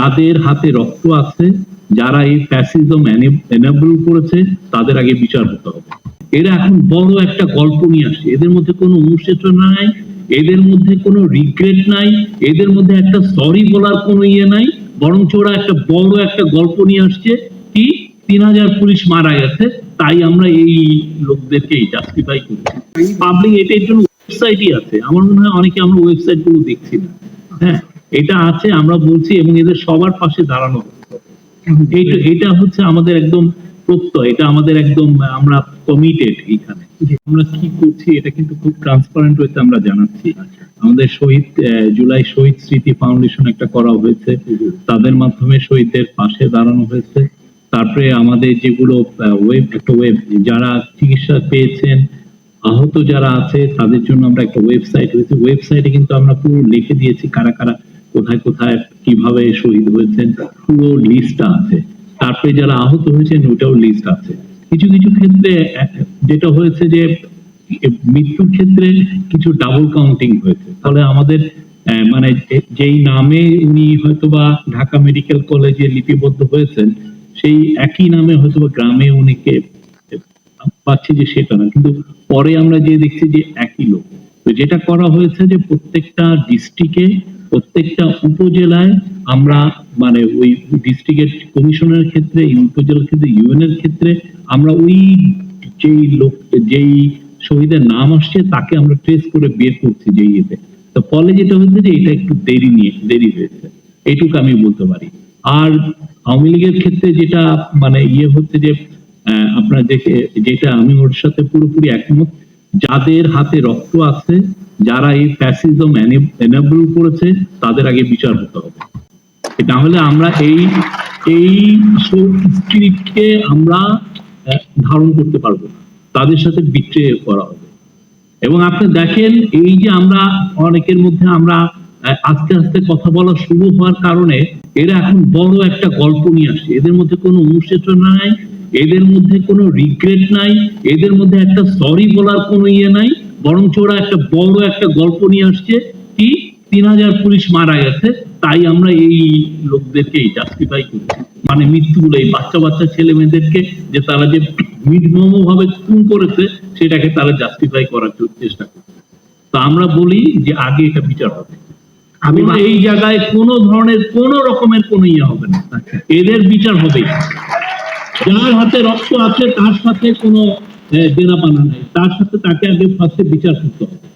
যাদের হাতে রক্ত আছে, যারা এই ফ্যাসিজম এনাবল করেছে, তাদের আগে বিচার হতে হবে। এরা এখন বড় একটা গল্প নিয়ে আসছে। এদের মধ্যে কোনো অনুশোচনা নাই, এদের মধ্যে কোনো রিগ্রেট নাই, এদের মধ্যে একটা সরি বলার কোনো ইয়ে নাই, বরঞ্চ ওরা একটা বড় একটা গল্প নিয়ে আসছে কি তিন হাজার পুলিশ মারা গেছে, তাই আমরা এই লোকদেরকে জাস্টিফাই করছি পাবলিক এটার জন্য ওয়েবসাইটই আছে। আমার মনে হয় অনেকে আমরা ওয়েবসাইটগুলো দেখছি না। হ্যাঁ। এটা আছে আমরা বলছি এবং এদের সবার পাশে দাঁড়ানো। এটা হচ্ছে আমাদের একদম প্রত্যয় এটা আমাদের একদম আমরা কমিটেড এইখানে। আমরা কি করছি এটা কিন্তু খুব ট্রান্সপারেন্ট হয়েছে আমরা জানাচ্ছি। আমাদের শহীদ জুলাই শহীদ স্মৃতি ফাউন্ডেশন একটা করা হয়েছে। তাদের মাধ্যমে শহীদদের পাশে দাঁড়ানো হয়েছে। তারপরে আমাদের যেগুলো ওয়েব একটা ওয়েব যারা চিকিৎসা পেয়েছেন আহত যারা আছে তাদের জন্য আমরা একটা ওয়েবসাইট হয়েছে ওয়েবসাইটে কিন্তু আমরা পুরো লিখে দিয়েছি কারা কারা কোথায় কোথায় কীভাবে শহীদ হয়েছেন, পুরো লিস্টটা আছে। তারপরে যারা আহত হয়েছেন, ওটাও লিস্ট আছে। কিছু কিছু ক্ষেত্রে, যেটা হয়েছে যে মৃত্যুর ক্ষেত্রে কিছু ডাবল কাউন্টিং হয়েছে। ফলে আমাদের মানে যেই নামে উনি হয়তোবা ঢাকা মেডিকেল কলেজে লিপিবদ্ধ হয়েছেন, সেই একই নামে হয়তোবা গ্রামে উনিকে পাচ্ছি যে সেটা না। কিন্তু পরে আমরা যে দেখছি যে একই লোক। তো যেটা করা হয়েছে যে প্রত্যেকটা ডিস্ট্রিক্টে প্রত্যেকটা উপজেলায় আমরা মানে ওই ডিস্ট্রিক্টের কমিশনের ক্ষেত্রে, উপজেলার ক্ষেত্রে ইউএনের ক্ষেত্রে আমরা ওই যেই লোক, যেই শহীদের নাম আসছে তাকে আমরা ট্রেস করে বের করছি যে ইয়েতে। তো ফলে যেটা হচ্ছে যে এটা একটু দেরি নিয়ে, দেরি হয়েছে। এইটুকু আমি বলতে পারি। আর আওয়ামী লীগের ক্ষেত্রে যেটা মানে ইয়ে হচ্ছে যে আপনারা যেটা আমি ওর সাথে পুরোপুরি একমত, যাদের হাতে রক্ত আছে যারা এই ফ্যাসিজম এনাবল করেছে, তাদের আগে বিচার হতে হবে। না হলে আমরা এই এই স্পিরিটকে আমরা ধারণ করতে পারব না। তাদের সাথে বিট্রে করা হবে। এবং আপনি দেখেন, এই যে আমরা অনেকের মধ্যে আমরা আস্তে আস্তে কথা বলা শুরু হওয়ার কারণে এরা এখন বড় একটা গল্প নিয়ে আসছে। এদের মধ্যে কোনো অনুশোচনা নাই, এদের মধ্যে কোনো রিগ্রেট নাই, এদের মধ্যে একটা সরি বলার কোনো ইয়ে নাই। বরঞ্চ ওরা একটা বড় একটা গল্প নিয়ে আসছে কি তিন হাজার পুলিশ মারা গেছে তাই আমরা এই লোকদেরকে জাস্টিফাই করছি মানে মৃত্যুগুলো এই বাচ্চা বাচ্চা ছেলে মেয়েদেরকে যে তারা যে নির্মম ভাবে খুন করেছে সেটাকে তারা জাস্টিফাই করার চেষ্টা করছে। তো আমরা বলি যে আগে এটা বিচার হবে। আমি এই জায়গায় কোনো ধরনের কোন রকমের কোনো ইয়ে হবে না। এদের বিচার হবে যার হাতে রক্ত আছে তার সাথে কোনো দেনা পানা নাই। তার সাথে তাকে আগে ফার্স্টে বিচার করতে হবে।